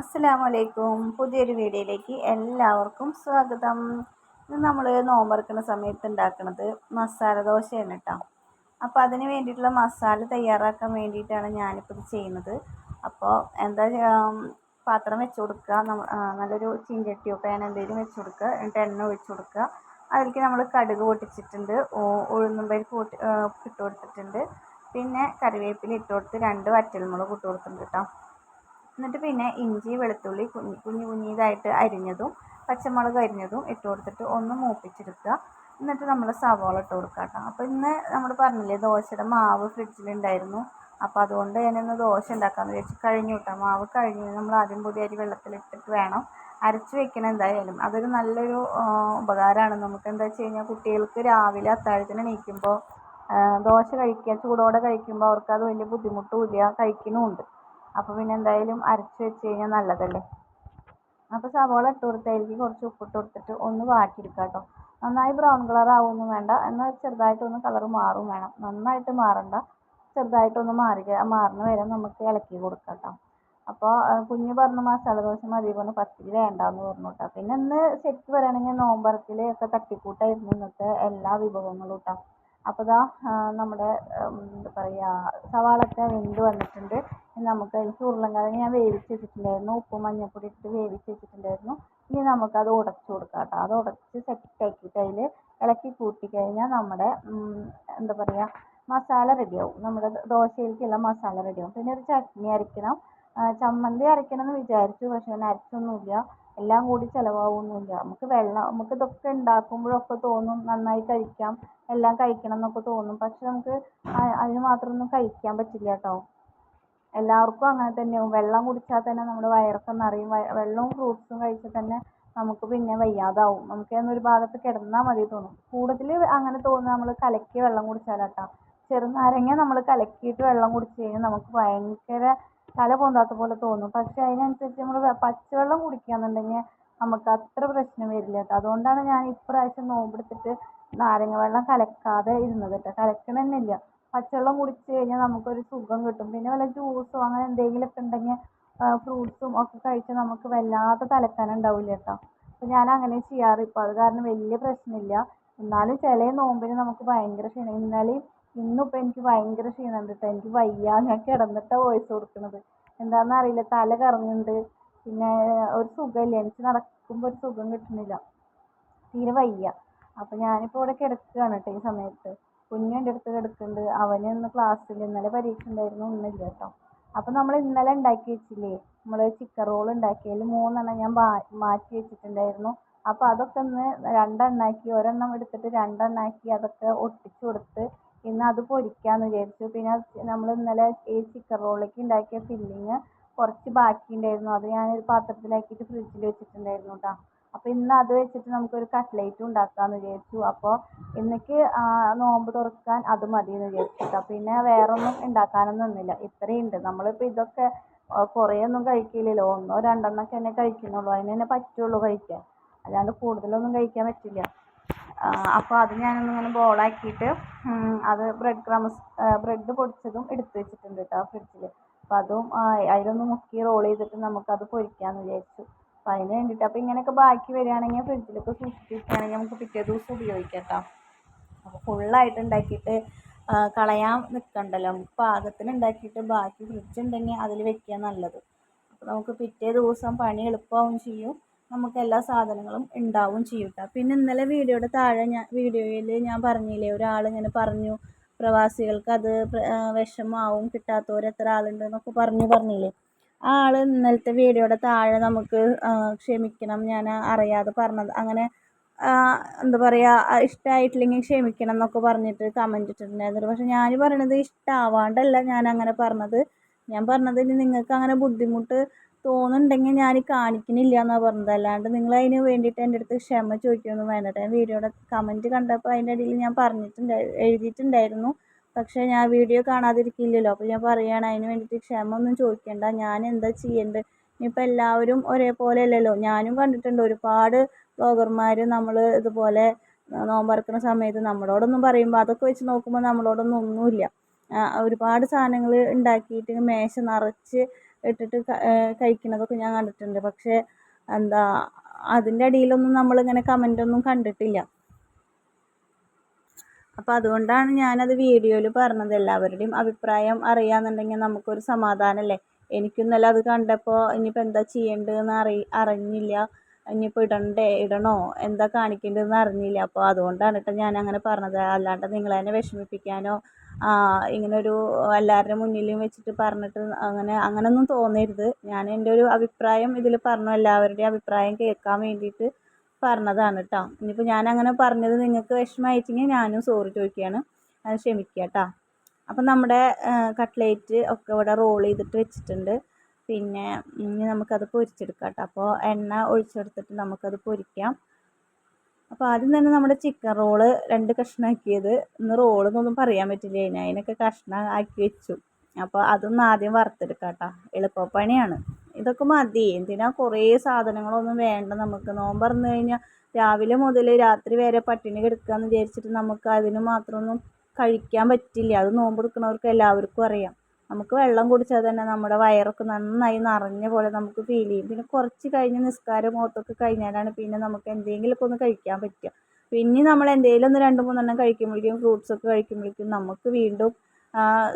അസ്സലാമു അലൈക്കും പുതിയൊരു വീഡിയോയിലേക്ക് എല്ലാവർക്കും സ്വാഗതം. ഇന്ന് നമ്മൾ നോമ്പറക്കുന്ന സമയത്ത് ഉണ്ടാക്കുന്നത് മസാല ദോശയാണ് കേട്ടോ അപ്പോൾ അതിന് വേണ്ടിയിട്ടുള്ള മസാല തയ്യാറാക്കാൻ വേണ്ടിയിട്ടാണ് ഞാനിപ്പോൾ ഇത് ചെയ്യുന്നത്. അപ്പോൾ എന്താ പാത്രം വെച്ച് കൊടുക്കുക. നല്ലൊരു ചീഞ്ചട്ടിയോ പാൻ എന്തെങ്കിലും വെച്ച് കൊടുക്കുക. എന്നിട്ട് എണ്ണ ഒഴിച്ച് കൊടുക്കുക. അതിലേക്ക് നമ്മൾ കടുക് പൊട്ടിച്ചിട്ടുണ്ട്. ഉഴുന്നും പരിപ്പ് പൊട്ടി ഇട്ട് കൊടുത്തിട്ടുണ്ട്. പിന്നെ കറിവേപ്പില ഇട്ട് കൊടുത്ത് രണ്ട് വറ്റൽമുളക് ഇട്ട് കൊടുത്തിട്ടുണ്ട് കേട്ടോ എന്നിട്ട് പിന്നെ ഇഞ്ചി വെളുത്തുള്ളി കുഞ്ഞി കുഞ്ഞു കുഞ്ഞിതായിട്ട് അരിഞ്ഞതും പച്ചമുളക് അരിഞ്ഞതും ഇട്ട് കൊടുത്തിട്ട് ഒന്ന് മൂപ്പിച്ചെടുക്കുക. എന്നിട്ട് നമ്മൾ സവാള ഇട്ട് കൊടുക്കുക കേട്ടോ. അപ്പോൾ ഇന്ന് നമ്മൾ പറഞ്ഞില്ലേ ദോശയുടെ മാവ് ഫ്രിഡ്ജിലുണ്ടായിരുന്നു. അപ്പോൾ അതുകൊണ്ട് ഞാനിന്ന് ദോശ ഉണ്ടാക്കാമെന്ന് വിചാരിച്ചു കഴിഞ്ഞു കേട്ടോ. മാവ് കഴിഞ്ഞു നമ്മൾ ആദ്യം പുതിയ അരി വെള്ളത്തിലിട്ടിട്ട് വേണം. അരച്ച് വെക്കണം എന്തായാലും അതൊരു നല്ലൊരു ഉപകാരമാണ്. നമുക്ക് എന്താ വെച്ച് കഴിഞ്ഞാൽ കുട്ടികൾക്ക് രാവിലെ അത്താഴത്തിന് എണീക്കുമ്പോൾ ദോശ കഴിക്കുക ചൂടോടെ കഴിക്കുമ്പോൾ അവർക്ക് അത് വലിയ ബുദ്ധിമുട്ടുമില്ല കഴിക്കുന്നുമുണ്ട്. അപ്പോൾ പിന്നെ എന്തായാലും അരച്ച് വെച്ച് കഴിഞ്ഞാൽ നല്ലതല്ലേ? അപ്പോൾ സവോള ഇട്ട് കൊടുത്തതിലേക്ക് കുറച്ച് ഉപ്പിട്ട് കൊടുത്തിട്ട് ഒന്ന് വാട്ടിയെടുക്കുക കേട്ടോ നന്നായി ബ്രൗൺ കളർ ആവുമൊന്നും വേണ്ട. എന്നാൽ ചെറുതായിട്ടൊന്ന് കളർ മാറും വേണം. നന്നായിട്ട് മാറണ്ട. ചെറുതായിട്ടൊന്ന് മാറി മാറുന്ന വരെ നമുക്ക് ഇളക്കി കൊടുക്കാം കേട്ടോ അപ്പോൾ കുഞ്ഞ് പറഞ്ഞു മസാല ദോശ മതി പറഞ്ഞു പത്തിരി വേണ്ടാന്ന് പറഞ്ഞു കേട്ടോ പിന്നെ ഇന്ന് ശരിക്ക് പറയുകയാണെങ്കിൽ നോമ്പറത്തിൽ ഒക്കെ തട്ടിക്കൂട്ടായിരുന്നു ഇന്നത്തെ എല്ലാ വിഭവങ്ങളും കേട്ടോ അപ്പോൾ ഇതാ നമ്മുടെ എന്താ പറയുക സവാളൊക്കെ വെന്ത് വന്നിട്ടുണ്ട്. നമുക്ക് അതിലേക്ക് ഉരുളൻകിഴങ്ങ് ഞാൻ വേവിച്ച് വെച്ചിട്ടുണ്ടായിരുന്നു. ഉപ്പും മഞ്ഞൾപ്പൊടി ഇട്ടിട്ട് വേവിച്ച് വെച്ചിട്ടുണ്ടായിരുന്നു. ഇനി നമുക്കത് ഉടച്ച് കൊടുക്കാം കേട്ടോ. അത് ഉടച്ച് സെറ്റാക്കിയിട്ട് അതിൽ ഇളക്കി കൂട്ടി കഴിഞ്ഞാൽ നമ്മുടെ എന്താ പറയുക മസാല റെഡിയാവും നമ്മുടെ ദോശയിലേക്കുള്ള മസാല റെഡിയാവും പിന്നെ ഒരു ചട്നി അരയ്ക്കണം ചമ്മന്തി അരയ്ക്കണം എന്ന് വിചാരിച്ചു പക്ഷേ ഞാൻ അരച്ചൊന്നുമില്ല. എല്ലാം കൂടി ചിലവാകുമൊന്നുമില്ല നമുക്ക് വെള്ളം നമുക്ക് ഇതൊക്കെ ഉണ്ടാക്കുമ്പോഴൊക്കെ തോന്നും നന്നായി കഴിക്കാം എല്ലാം കഴിക്കണം എന്നൊക്കെ തോന്നും. പക്ഷെ നമുക്ക് അതിന് മാത്രമൊന്നും കഴിക്കാൻ പറ്റില്ല കേട്ടോ. എല്ലാവർക്കും അങ്ങനെ തന്നെയാവും വെള്ളം കുടിച്ചാൽ തന്നെ നമ്മുടെ വയറൊക്കെ നിറയും. വെള്ളവും ഫ്രൂട്ട്സും കഴിച്ചാൽ തന്നെ നമുക്ക് പിന്നെ വയ്യാതാവും. നമുക്ക് ഒരു ഭാഗത്ത് കിടന്നാൽ മതി തോന്നും. കൂടുതൽ അങ്ങനെ തോന്നുന്നത് നമ്മൾ കലക്കിയ വെള്ളം കുടിച്ചാലാട്ടോ. ചെറുനാരങ്ങ നമ്മൾ കലക്കിയിട്ട് വെള്ളം കുടിച്ച് കഴിഞ്ഞാൽ നമുക്ക് ഭയങ്കര തല പൊന്താത്ത പോലെ തോന്നും. പക്ഷേ അതിനനുസരിച്ച് നമ്മൾ പച്ചവെള്ളം കുടിക്കുകയാണെന്നുണ്ടെങ്കിൽ നമുക്ക് അത്ര പ്രശ്നം വരില്ല കേട്ടോ. അതുകൊണ്ടാണ് ഞാൻ ഇപ്രാവശ്യം നോമ്പെടുത്തിട്ട് നാരങ്ങ വെള്ളം കലക്കാതെ ഇരുന്നത് കേട്ടോ. കലക്കണമെന്നില്ല പച്ചവെള്ളം കുടിച്ച് കഴിഞ്ഞാൽ നമുക്കൊരു സുഖം കിട്ടും. പിന്നെ വല്ല ജ്യൂസോ അങ്ങനെ എന്തെങ്കിലുമൊക്കെ ഉണ്ടെങ്കിൽ ഫ്രൂട്ട്സും ഒക്കെ കഴിച്ചാൽ നമുക്ക് വല്ലാത്ത തലക്കനം ഉണ്ടാവില്ല കേട്ടോ അപ്പോൾ ഞാൻ അങ്ങനെ ചെയ്യാറ്. ഇപ്പോൾ അത് കാരണം വലിയ പ്രശ്നമില്ല. എന്നാലും ചില നോമ്പിന് നമുക്ക് ഭയങ്കര ക്ഷീണം. ഇന്നലെയും ഇന്നും ഇപ്പോൾ എനിക്ക് ഭയങ്കര ക്ഷീണമുണ്ട് കേട്ടോ എനിക്ക് വയ്യ. ഞാൻ കിടന്നിട്ടാണ് വോയിസ് കൊടുക്കുന്നത് എന്താണെന്ന് അറിയില്ല. തല കറങ്ങുന്നുണ്ട് പിന്നെ ഒരു സുഖമില്ല. എനിക്ക് നടക്കുമ്പോൾ ഒരു സുഖം കിട്ടുന്നില്ല. തീരെ വയ്യ. അപ്പോൾ ഞാനിപ്പോൾ ഇവിടെ കിടക്കുകയാണ് കേട്ടോ ഈ സമയത്ത്. കുഞ്ഞ് എന്റെ അടുത്ത് കിടക്കുന്നുണ്ട്. അവന് ഇന്ന് ക്ലാസ്സിൽ ഇന്നലെ പരീക്ഷ ഉണ്ടായിരുന്നു ഇന്നില്ല കേട്ടോ. അപ്പോൾ നമ്മൾ ഇന്നലെ ഉണ്ടാക്കി വെച്ചില്ലേ? നമ്മൾ ചിക്കൻ റോൾ ഉണ്ടാക്കിയതിൽ മൂന്നെണ്ണം ഞാൻ മാറ്റി വെച്ചിട്ടുണ്ടായിരുന്നു. അപ്പോൾ അതൊക്കെ ഒന്ന് രണ്ടെണ്ണാക്കി ഒരെണ്ണം എടുത്തിട്ട് രണ്ടെണ്ണാക്കി അതൊക്കെ ഒട്ടിച്ചു കൊടുത്ത് ഇന്ന് അത് പൊരിക്കാമെന്ന് വിചാരിച്ചു. പിന്നെ നമ്മൾ ഇന്നലെ ഈ ചിക്കൻ റോളിലേക്ക് ഉണ്ടാക്കിയ ഫില്ലിങ് കുറച്ച് ബാക്കി ഉണ്ടായിരുന്നു അത് ഞാനൊരു പാത്രത്തിലാക്കിയിട്ട് ഫ്രിഡ്ജിൽ വെച്ചിട്ടുണ്ടായിരുന്നു കേട്ടോ. അപ്പോൾ ഇന്ന് അത് വെച്ചിട്ട് നമുക്കൊരു കട്ട്ലേറ്റ് ഉണ്ടാക്കാമെന്ന് വിചാരിച്ചു. അപ്പോൾ ഇന്നേക്ക് നോമ്പ് തുറക്കാൻ അത് മതി എന്ന് വിചാരിച്ചു പിന്നെ വേറെ ഒന്നും ഉണ്ടാക്കാനൊന്നും നിന്നില്ല. ഇത്രയുണ്ട്. നമ്മളിപ്പോൾ ഇതൊക്കെ കുറേ ഒന്നും കഴിക്കില്ലല്ലോ. ഒന്നോ രണ്ടെണ്ണമൊക്കെ തന്നെ കഴിക്കുന്നുള്ളൂ. അതിന് തന്നെ പറ്റുള്ളൂ കഴിക്കാൻ. അല്ലാണ്ട് കൂടുതലൊന്നും കഴിക്കാൻ പറ്റില്ല. അപ്പോൾ അത് ഞാനൊന്നിങ്ങനെ ബോളാക്കിയിട്ട് അത് ബ്രെഡ് ക്രംസ് ബ്രെഡ് പൊടിച്ചതും എടുത്ത് വെച്ചിട്ടുണ്ട് കേട്ടോ ഫ്രിഡ്ജിൽ അപ്പോൾ അതും അതിലൊന്ന് മുക്കി റോൾ ചെയ്തിട്ട് നമുക്കത് പൊരിക്കാമെന്ന് വിചാരിച്ചു. അപ്പോൾ അതിന് വേണ്ടിയിട്ട് അപ്പോൾ ഇങ്ങനെയൊക്കെ ബാക്കി വരികയാണെങ്കിൽ ഫ്രിഡ്ജിലൊക്കെ സൂക്ഷിച്ച് നമുക്ക് പിറ്റേ ദിവസം ഉപയോഗിക്കാം കേട്ടോ അപ്പോൾ ഫുള്ളായിട്ട് ഉണ്ടാക്കിയിട്ട് കളയാൻ നിൽക്കണ്ടല്ലോ നമുക്ക് പാകത്തിന് ഉണ്ടാക്കിയിട്ട് ബാക്കി ഫ്രിഡ്ജ് ഉണ്ടെങ്കിൽ അതിൽ വെക്കുക നല്ലത്. അപ്പോൾ നമുക്ക് പിറ്റേ ദിവസം പണി എളുപ്പമാവും ചെയ്യും. നമുക്ക് എല്ലാ സാധനങ്ങളും ഉണ്ടാവും ചെയ്യും പിന്നെ ഇന്നലെ വീഡിയോയുടെ താഴെ ഞാൻ വീഡിയോയിൽ ഞാൻ പറഞ്ഞില്ലേ ഒരാൾ ഇങ്ങനെ പറഞ്ഞു പ്രവാസികൾക്ക് അത് വിഷമാവും കിട്ടാത്തവർ എത്ര ആളുണ്ട് എന്നൊക്കെ പറഞ്ഞു പറഞ്ഞില്ലേ. ആ ആൾ ഇന്നലത്തെ വീഡിയോയുടെ താഴെ നമുക്ക് ക്ഷമിക്കണം ഞാൻ അറിയാതെ പറഞ്ഞത്. അങ്ങനെ എന്താ പറയുക ഇഷ്ടമായിട്ടില്ലെങ്കിൽ ക്ഷമിക്കണം എന്നൊക്കെ പറഞ്ഞിട്ട് കമന്റ് ഇട്ടിട്ടുണ്ടായിരുന്നു പക്ഷെ ഞാൻ പറയണത് ഇഷ്ടമാവാണ്ടല്ല ഞാൻ അങ്ങനെ പറഞ്ഞത്. ഞാൻ പറഞ്ഞത് ഇനി നിങ്ങൾക്ക് അങ്ങനെ ബുദ്ധിമുട്ട് തോന്നുന്നുണ്ടെങ്കിൽ ഞാൻ കാണിക്കുന്നില്ല എന്നാണ് പറഞ്ഞത്. അല്ലാണ്ട് നിങ്ങൾ അതിന് വേണ്ടിയിട്ട് എന്റെ അടുത്ത് ക്ഷമ ചോദിക്കുകയൊന്നും വേണ്ട. വീഡിയോയുടെ കമന്റ് കണ്ടപ്പോൾ അതിന്റെ ഇടയിൽ ഞാൻ പറഞ്ഞിട്ടുണ്ടായി എഴുതിയിട്ടുണ്ടായിരുന്നു. പക്ഷേ ഞാൻ വീഡിയോ കാണാതിരിക്കില്ലല്ലോ. അപ്പോൾ ഞാൻ പറയുകയാണ് അതിന് വേണ്ടിയിട്ട് ക്ഷമ ഒന്നും ചോദിക്കേണ്ട. ഞാൻ എന്താ ചെയ്യേണ്ടത്? ഇനിയിപ്പോൾ എല്ലാവരും ഒരേപോലെ അല്ലല്ലോ ഞാനും കണ്ടിട്ടുണ്ട് ഒരുപാട് ബ്ലോഗർമാർ നമ്മൾ ഇതുപോലെ നോമ്പറക്കുന്ന സമയത്ത് നമ്മളോടൊന്നും പറയുമ്പോൾ അതൊക്കെ വെച്ച് നോക്കുമ്പോൾ നമ്മളോടൊന്നും ഒന്നുമില്ല. ഒരുപാട് സാധനങ്ങൾ ഉണ്ടാക്കിയിട്ട് മേശ നിറച്ച് ഇട്ടിട്ട് കഴിക്കുന്നതൊക്കെ ഞാൻ കണ്ടിട്ടുണ്ട്. പക്ഷേ എന്താ അതിന്റെ അടിയിലൊന്നും നമ്മളിങ്ങനെ കമന്റൊന്നും കണ്ടിട്ടില്ല. അപ്പോൾ അതുകൊണ്ടാണ് ഞാനത് വീഡിയോയിൽ പറഞ്ഞത്. എല്ലാവരുടെയും അഭിപ്രായം അറിയാമെന്നുണ്ടെങ്കിൽ നമുക്കൊരു സമാധാനമല്ലേ എനിക്കിന്നലെ അത് കണ്ടപ്പോൾ ഇനിയിപ്പോൾ എന്താ ചെയ്യേണ്ടതെന്ന് അറി അറിഞ്ഞില്ല. ഇനിയിപ്പോൾ ഇടണ്ടേ? ഇടണോ? എന്താ കാണിക്കേണ്ടതെന്ന് അറിഞ്ഞില്ല. അപ്പോൾ അതുകൊണ്ടാണ് കേട്ടോ ഞാൻ അങ്ങനെ പറഞ്ഞത്. അല്ലാണ്ട് നിങ്ങളെ തന്നെ വിഷമിപ്പിക്കാനോ ഇങ്ങനൊരു എല്ലാവരുടെ മുന്നിലും വെച്ചിട്ട് പറഞ്ഞിട്ട് അങ്ങനെ അങ്ങനെയൊന്നും തോന്നരുത്. ഞാൻ എന്റെ ഒരു അഭിപ്രായം ഇതിൽ പറഞ്ഞു. എല്ലാവരുടെയും അഭിപ്രായം കേൾക്കാൻ വേണ്ടിയിട്ട് പറഞ്ഞതാണ് കേട്ടോ ഇനിയിപ്പോൾ ഞാൻ അങ്ങനെ പറഞ്ഞത് നിങ്ങൾക്ക് വിഷമമായിട്ടെങ്കിൽ ഞാനും സോറി ചോദിക്കുകയാണ്. അത് ക്ഷമിക്കുക കേട്ടോ അപ്പം നമ്മുടെ കട്ട്ലേറ്റ് ഒക്കെ ഇവിടെ റോൾ ചെയ്തിട്ട് വെച്ചിട്ടുണ്ട്. പിന്നെ ഇനി നമുക്കത് പൊരിച്ചെടുക്കാം കേട്ടോ അപ്പോൾ എണ്ണ ഒഴിച്ചെടുത്തിട്ട് നമുക്കത് പൊരിക്കാം. അപ്പോൾ ആദ്യം തന്നെ നമ്മുടെ ചിക്കൻ റോൾ രണ്ട് കഷ്ണമാക്കിയത് ഇന്ന് റോൾ എന്നൊന്നും പറയാൻ പറ്റില്ല? അതിന് അതിനൊക്കെ കഷ്ണം ആക്കി വെച്ചു. അപ്പോൾ അതൊന്ന് ആദ്യം വറുത്തെടുക്കാം കേട്ടോ എളുപ്പപ്പണിയാണ്. ഇതൊക്കെ മതി. എന്തിനാ കുറേ സാധനങ്ങളൊന്നും വേണ്ട നമുക്ക്. നോമ്പ് പറഞ്ഞു കഴിഞ്ഞാൽ രാവിലെ മുതൽ രാത്രി വരെ പട്ടിണി കിടക്കുകയെന്ന് വിചാരിച്ചിട്ട് നമുക്ക് അതിന് മാത്രമൊന്നും കഴിക്കാൻ പറ്റില്ല. അത് നോമ്പ് എടുക്കുന്നവർക്ക് എല്ലാവർക്കും അറിയാം. നമുക്ക് വെള്ളം കുടിച്ചാൽ തന്നെ നമ്മുടെ വയറൊക്കെ നന്നായി നിറഞ്ഞ പോലെ നമുക്ക് ഫീൽ ചെയ്യും. പിന്നെ കുറച്ച് കഴിഞ്ഞ് നിസ്കാരം മുഖത്തൊക്കെ കഴിഞ്ഞാലാണ് പിന്നെ നമുക്ക് എന്തെങ്കിലുമൊക്കെ ഒന്ന് കഴിക്കാൻ പറ്റുക. പിന്നെ നമ്മൾ എന്തെങ്കിലും ഒന്ന് രണ്ട് മൂന്നെണ്ണം കഴിക്കുമ്പോഴേക്കും ഫ്രൂട്ട്സൊക്കെ കഴിക്കുമ്പോഴേക്കും നമുക്ക് വീണ്ടും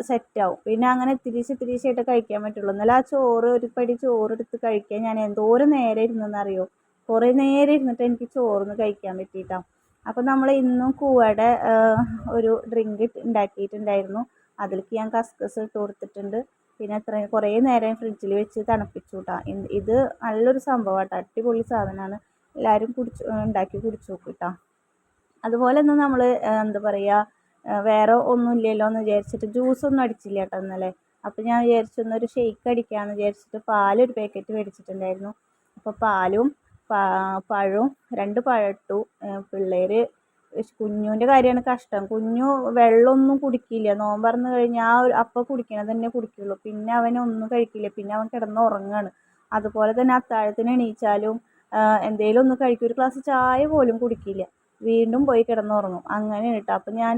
സെറ്റാവും പിന്നെ അങ്ങനെ തിരിച്ച് തിരിച്ചായിട്ട് കഴിക്കാൻ പറ്റുള്ളൂ. എന്നാലും ആ ചോറ് ഒരു പടി ചോറെടുത്ത് കഴിക്കാൻ ഞാൻ എന്തോരം നേരം ഇരുന്നെന്നറിയോ? കുറേ നേരം ഇരുന്നിട്ട് എനിക്ക് ചോറിന് കഴിക്കാൻ പറ്റിയിട്ടാണ് അപ്പോൾ നമ്മൾ ഇന്നും കൂവയുടെ ഒരു ഡ്രിങ്ക് ഉണ്ടാക്കിയിട്ടുണ്ടായിരുന്നു. അതിലേക്ക് ഞാൻ കസ്കസ് ഇട്ട് കൊടുത്തിട്ടുണ്ട്. പിന്നെ എത്ര കുറേ നേരം ഫ്രിഡ്ജിൽ വെച്ച് തണുപ്പിച്ചു കൂട്ടാം ഇത് നല്ലൊരു സംഭവമാണ് അടിപൊളി സാധനമാണ് എല്ലാവരും കുടിച്ച് ഉണ്ടാക്കി കുടിച്ചു നോക്കും കേട്ടോ അതുപോലെ തന്നെ നമ്മൾ എന്താ പറയുക വേറെ ഒന്നും ഇല്ലല്ലോ എന്ന് വിചാരിച്ചിട്ട് ജ്യൂസൊന്നും അടിച്ചില്ല കേട്ടോ ഇന്നലെ. അപ്പോൾ ഞാൻ വിചാരിച്ചു ഇന്നൊരു ഷെയ്ക്ക് അടിക്കാമെന്ന് വിചാരിച്ചിട്ട് പാലൊരു പാക്കറ്റ് മേടിച്ചിട്ടുണ്ടായിരുന്നു. അപ്പോൾ പാലും പഴവും രണ്ട് പഴട്ടു പിള്ളേർ കുഞ്ഞുവിന്റെ കാര്യമാണ് കഷ്ടം. കുഞ്ഞു വെള്ളമൊന്നും കുടിക്കില്ല. നോമ്പ് തുറന്ന് കഴിഞ്ഞാൽ ആ ഒരു അപ്പം കുടിക്കണത് തന്നെ കുടിക്കുള്ളൂ. പിന്നെ അവൻ ഒന്നും കഴിക്കില്ല. പിന്നെ അവൻ കിടന്ന് ഉറങ്ങാണ്. അതുപോലെ തന്നെ അത്താഴത്തിന് എണീച്ചാലും എന്തെങ്കിലും ഒന്ന് കഴിക്കും. ഒരു ഗ്ലാസ് ചായ പോലും കുടിക്കില്ല. വീണ്ടും പോയി കിടന്നുറങ്ങും. അങ്ങനെ കേട്ടോ അപ്പം ഞാൻ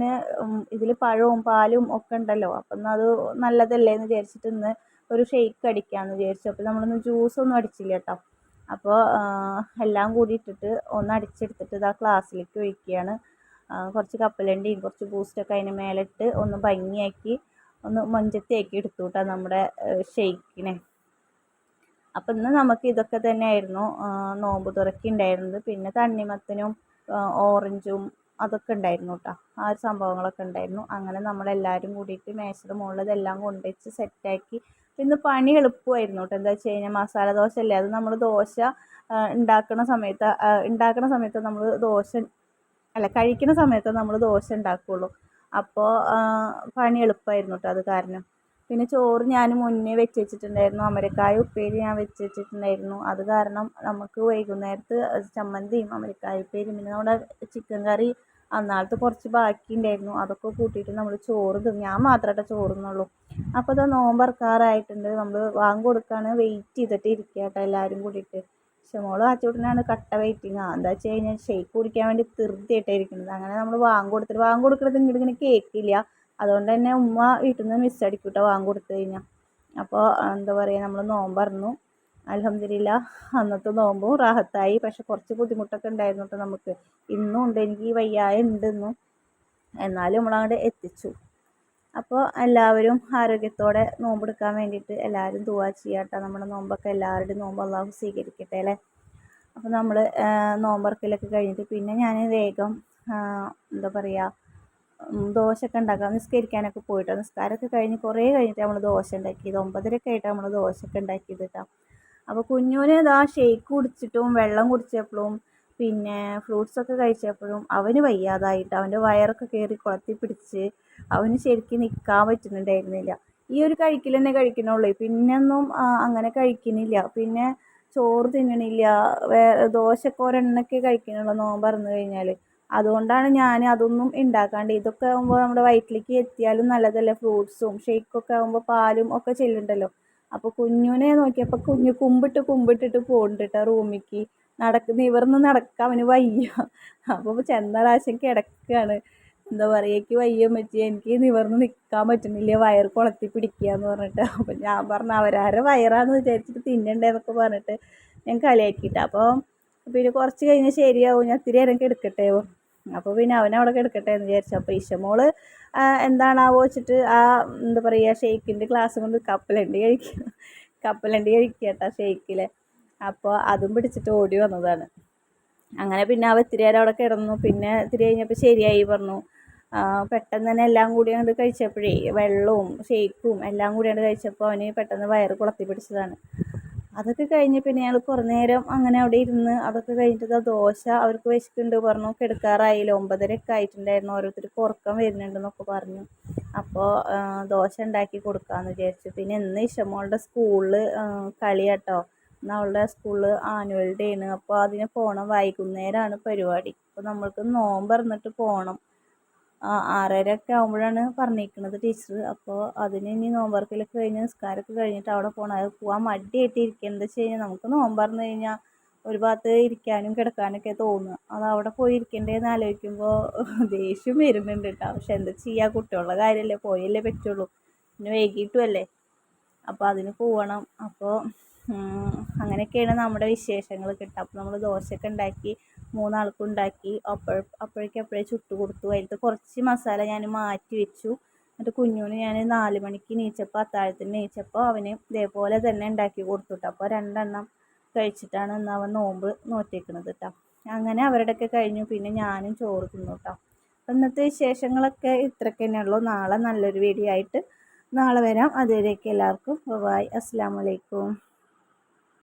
ഇതിൽ പഴവും പാലും ഒക്കെ ഉണ്ടല്ലോ. അപ്പം അത് നല്ലതല്ലേ എന്ന് വിചാരിച്ചിട്ട് ഇന്ന് ഒരു ഷെയ്ക്ക് അടിക്കാമെന്ന് വിചാരിച്ചു. അപ്പോൾ നമ്മളൊന്ന് ജ്യൂസൊന്നും അടിച്ചില്ല കേട്ടോ അപ്പോൾ എല്ലാം കൂടി ഇട്ടിട്ട് ഒന്ന് അടിച്ചെടുത്തിട്ട് ഇതാ ക്ലാസ്സിലേക്ക് ഒഴിക്കുകയാണ്. കുറച്ച് കപ്പലണ്ടിയും കുറച്ച് ബൂസ്റ്റൊക്കെ അതിന് മേലിട്ട് ഒന്ന് ഭംഗിയാക്കി ഒന്ന് മൊഞ്ചത്തിയാക്കി എടുത്തു കേട്ടോ നമ്മുടെ ഷെയ്ക്കിനെ അപ്പം ഇന്ന് നമുക്ക് ഇതൊക്കെ തന്നെയായിരുന്നു നോമ്പ് തുറക്കി ഉണ്ടായിരുന്നത് പിന്നെ തണ്ണിമത്തനും ഓറഞ്ചും അതൊക്കെ ഉണ്ടായിരുന്നു കേട്ടോ ആ ഒരു സംഭവങ്ങളൊക്കെ ഉണ്ടായിരുന്നു. അങ്ങനെ നമ്മളെല്ലാവരും കൂടിയിട്ട് മേശയുടെ മുകളിൽ ഇതെല്ലാം കൊണ്ടുവച്ച് സെറ്റാക്കി. പിന്നെ പണി എളുപ്പമായിരുന്നു കേട്ടോ എന്താ വെച്ച് കഴിഞ്ഞാൽ മസാല ദോശ അല്ലേ അത് നമ്മൾ ദോശ ഉണ്ടാക്കുന്ന സമയത്ത് ഉണ്ടാക്കുന്ന സമയത്ത് നമ്മൾ ദോശ അല്ല കഴിക്കുന്ന സമയത്ത് നമ്മൾ ദോശ ഉണ്ടാക്കുകയുള്ളൂ അപ്പോൾ പണി എളുപ്പമായിരുന്നു കേട്ടോ അത് കാരണം. പിന്നെ ചോറ് ഞാൻ മുന്നേ വെച്ച് വെച്ചിട്ടുണ്ടായിരുന്നു അമരക്കായ ഉപ്പേരി ഞാൻ വെച്ച് വെച്ചിട്ടുണ്ടായിരുന്നു അത് കാരണം നമുക്ക് വൈകുന്നേരത്ത് ചമ്മന്തിയും അമരക്കായ ഉപ്പേരിയും പിന്നെ നമ്മുടെ ചിക്കൻ കറി അന്നാളത്തെ കുറച്ച് ബാക്കി ഉണ്ടായിരുന്നു അതൊക്കെ കൂട്ടിയിട്ട് നമ്മൾ ചോറ് ഞാൻ മാത്രമേ ചോറ് തിന്നുള്ളൂ. അപ്പോൾ അത് നോമ്പറക്കാറായിട്ടുണ്ട് നമ്മൾ വാങ്ങി കൊടുക്കാണ്. വെയിറ്റ് ചെയ്തിട്ട് ഇരിക്കുക കേട്ടോ എല്ലാവരും കൂടിയിട്ട്. പക്ഷെ മോൾ ആച്ചൂട്ടിനാണ് കട്ട വെയിറ്റിങ് ആ എന്താ വെച്ച് കഴിഞ്ഞാൽ ഷെയ്ക്ക് കുടിക്കാൻ വേണ്ടി ധൃതിയായിട്ടാണ് അങ്ങനെ നമ്മൾ വാങ്ങി കൊടുത്തിട്ട് വാങ്ങി കൊടുക്കുന്നത് ഇങ്ങോട്ട് ഇങ്ങനെ കേൾക്കില്ല അതുകൊണ്ട് തന്നെ ഉമ്മ വീട്ടിൽ നിന്ന് മിസ് അടിക്കും കേട്ടോ വാങ്ങി കൊടുത്തു കഴിഞ്ഞാൽ അപ്പോൾ എന്താ പറയുക നമ്മൾ നോമ്പറന്നു. അലഹമില്ല അന്നത്തെ നോമ്പും റാഹത്തായി. പക്ഷെ കുറച്ച് ബുദ്ധിമുട്ടൊക്കെ ഉണ്ടായിരുന്നു കേട്ടോ നമുക്ക്. ഇന്നും ഉണ്ട് എനിക്ക് ഈ വയ്യായ ഉണ്ടെന്നും എന്നാലും നമ്മളങ്ങോട്ട് എത്തിച്ചു. അപ്പോൾ എല്ലാവരും ആരോഗ്യത്തോടെ നോമ്പെടുക്കാൻ വേണ്ടിയിട്ട് എല്ലാവരും ദുവാ ചെയ്യാട്ടോ. നമ്മുടെ നോമ്പൊക്കെ എല്ലാവരുടെയും നോമ്പ് അള്ളാഹു സ്വീകരിക്കട്ടെ അല്ലേ? അപ്പോൾ നമ്മൾ നോമ്പറക്കലൊക്കെ കഴിഞ്ഞിട്ട് പിന്നെ ഞാൻ വേഗം എന്താ പറയുക ദോശയൊക്കെ ഉണ്ടാക്കാം. നിസ്കരിക്കാനൊക്കെ പോയിട്ടോ? നിസ്കാരമൊക്കെ കഴിഞ്ഞ് കുറേ കഴിഞ്ഞിട്ട് നമ്മൾ ദോശ ഉണ്ടാക്കിയത്. ഒമ്പതരയൊക്കെ ആയിട്ടാണ് നമ്മൾ ദോശയൊക്കെ ഉണ്ടാക്കിയത് കേട്ടോ അപ്പോൾ കുഞ്ഞുവിന് ഇതാ ഷേക്ക് കുടിച്ചിട്ടും വെള്ളം കുടിച്ചപ്പോഴും പിന്നെ ഫ്രൂട്ട്സൊക്കെ കഴിച്ചപ്പോഴും അവന് വയ്യാതായിട്ട് അവന്റെ വയറൊക്കെ കയറി കുളത്തി പിടിച്ച് അവന് ശരിക്കും നിൽക്കാൻ പറ്റുന്നുണ്ടായിരുന്നില്ല. ഈ ഒരു കഴിക്കൽ തന്നെ കഴിക്കണുള്ളൂ. പിന്നൊന്നും അങ്ങനെ കഴിക്കുന്നില്ല പിന്നെ ചോറ് തിന്നണില്ല. വേറെ ദോശക്കോരെണ്ണൊക്കെ കഴിക്കണുള്ളൂ നോമ്പ് കഴിഞ്ഞാൽ അതുകൊണ്ടാണ് ഞാൻ അതൊന്നും ഉണ്ടാക്കാണ്ട് ഇതൊക്കെ ആകുമ്പോൾ നമ്മുടെ വയറ്റിലേക്ക് എത്തിയാലും നല്ലതല്ലേ? ഫ്രൂട്ട്സും ഷേക്കൊക്കെ ആകുമ്പോൾ പാലും ഒക്കെ ചെല്ലുണ്ടല്ലോ. അപ്പോൾ കുഞ്ഞുനെ നോക്കിയപ്പോൾ കുഞ്ഞു കുമ്പിട്ട് കുമ്പിട്ടിട്ട് പോകുന്നുണ്ട് കേട്ടോ റൂമിലേക്ക് നടക്ക് നിവർന്ന് നടക്കാൻ അവന് വയ്യ. അപ്പോൾ ചെന്ന പ്രാവശ്യം കിടക്കുകയാണ് എന്താ പറയുക എനിക്ക് വയ്യ പറ്റി എനിക്ക് നിവർന്ന് നിൽക്കാൻ പറ്റുന്നില്ല. വയർ കുളത്തി പിടിക്കുക എന്ന് പറഞ്ഞിട്ട്. അപ്പം ഞാൻ പറഞ്ഞു അവരാരെ വയറാന്ന് വിചാരിച്ചിട്ട് തിന്നണ്ടേന്നൊക്കെ പറഞ്ഞിട്ട് ഞാൻ കളിയാക്കിയിട്ട്. അപ്പോൾ പിന്നെ കുറച്ച് കഴിഞ്ഞ് ശരിയാവും. ഞാൻ ഇത്തിരി നേരം കിടക്കട്ടെ. അപ്പോൾ പിന്നെ അവനവിടെ കിടക്കട്ടെ എന്ന് വിചാരിച്ചു. അപ്പോൾ ഇഷമോൾ എന്താണാവോ വെച്ചിട്ട് ആ എന്താ പറയുക ഷെയ്ക്കിന്റെ ഗ്ലാസ് കൊണ്ട് കപ്പലണ്ടി കഴിക്കുക കപ്പലണ്ടി കഴിക്കുക കേട്ടോ ഷെയ്ക്കിൽ അപ്പോൾ അതും പിടിച്ചിട്ട് ഓടി വന്നതാണ്. അങ്ങനെ പിന്നെ അവ ഇത്തിരി നേരം അവിടെ കിടന്നു. പിന്നെ ഇത്തിരി കഴിഞ്ഞപ്പോൾ ശരിയായി പറഞ്ഞു. പെട്ടെന്ന് തന്നെ എല്ലാം കൂടി അങ്ങോട്ട് കഴിച്ചപ്പോഴേ വെള്ളവും ഷേക്കും എല്ലാം കൂടി അങ്ങോട്ട് കഴിച്ചപ്പോൾ അവന് പെട്ടെന്ന് വയറ് കുളത്തി പിടിച്ചതാണ്. അതൊക്കെ കഴിഞ്ഞ് പിന്നെ ഞങ്ങൾ കുറേ നേരം അങ്ങനെ അവിടെ ഇരുന്ന് അതൊക്കെ കഴിഞ്ഞിട്ട് ദോശ അവർക്ക് വിശക്കുന്നുണ്ട് പറഞ്ഞു. കിടക്കാറായില്ല? ഒമ്പതരയൊക്കെ ആയിട്ടുണ്ടായിരുന്നു. ഓരോരുത്തർക്ക് ഉറക്കം വരുന്നുണ്ടെന്നൊക്കെ പറഞ്ഞു. അപ്പോൾ ദോശ ഉണ്ടാക്കി കൊടുക്കാമെന്ന് വിചാരിച്ചു. പിന്നെ ഇന്ന് ഇഷമോളുടെ സ്കൂളിൽ കളിയാട്ടോ. ഇന്ന് അവളുടെ സ്കൂളിൽ ആനുവൽ ഡേ ആണ് അപ്പോൾ അതിന് പോകണം വൈകുന്നേരമാണ് പരിപാടി. അപ്പോൾ നമ്മൾക്ക് നോമ്പ് തുറന്നിട്ട് പോകണം ആറര ഒക്കെ ആകുമ്പോഴാണ് പറഞ്ഞിരിക്കുന്നത് ടീച്ചർ അപ്പോൾ അതിന് ഇനി നോമ്പറക്കലൊക്കെ കഴിഞ്ഞ് നിസ്കാരമൊക്കെ കഴിഞ്ഞിട്ട് അവിടെ പോകണം അത് പോകാൻ മടിയായിട്ട് എന്താ വെച്ച് കഴിഞ്ഞാൽ നമുക്ക് നോമ്പ് തുറന്ന് കഴിഞ്ഞാൽ ഒരു ഭാഗത്ത് ഇരിക്കാനും കിടക്കാനൊക്കെ തോന്നുക. അത് അവിടെ പോയി ഇരിക്കണ്ടേന്ന് ആലോചിക്കുമ്പോൾ ദേഷ്യം വരുന്നുണ്ട് കേട്ടോ. പക്ഷെ എന്താ ചെയ്യുക കുട്ടികളുടെ കാര്യമല്ലേ പോയല്ലേ പറ്റുള്ളൂ. പിന്നെ വൈകിട്ടും അല്ലേ? അപ്പോൾ അതിന് പോകണം അപ്പോൾ അങ്ങനെയൊക്കെയാണ് നമ്മുടെ വിശേഷങ്ങൾ കിട്ടുക. അപ്പോൾ നമ്മൾ ദോശയൊക്കെ ഉണ്ടാക്കി മൂന്നാൾക്കും ഉണ്ടാക്കി അപ്പോൾ അപ്പോഴേക്കും അപ്പോഴേ ചുട്ട് കൊടുത്തു. അതിലത്തെ കുറച്ച് മസാല ഞാൻ മാറ്റി വെച്ചു. എന്നിട്ട് കുഞ്ഞുവിന് ഞാൻ നാല് മണിക്ക് നീച്ചപ്പോൾ അത്താഴത്തിന് നീച്ചപ്പോൾ അവന് ഇതേപോലെ തന്നെ ഉണ്ടാക്കി കൊടുത്തു കേട്ടോ അപ്പോൾ രണ്ടെണ്ണം കഴിച്ചിട്ടാണ് ഇന്ന് അവൻ നോമ്പ് നോറ്റേക്കണത് കേട്ടോ അങ്ങനെ അവരുടെയൊക്കെ കഴിഞ്ഞു. പിന്നെ ഞാനും ചോറ് തിന്നു കേട്ടോ അപ്പം ഇന്നത്തെ വിശേഷങ്ങളൊക്കെ ഇത്രയ്ക്ക് തന്നെയുള്ളൂ നാളെ നല്ലൊരു വീഡിയോ ആയിട്ട് നാളെ വരാം. അതുവരെയൊക്കെ എല്ലാവർക്കും. ബൈ അസ്സാം വലൈക്കും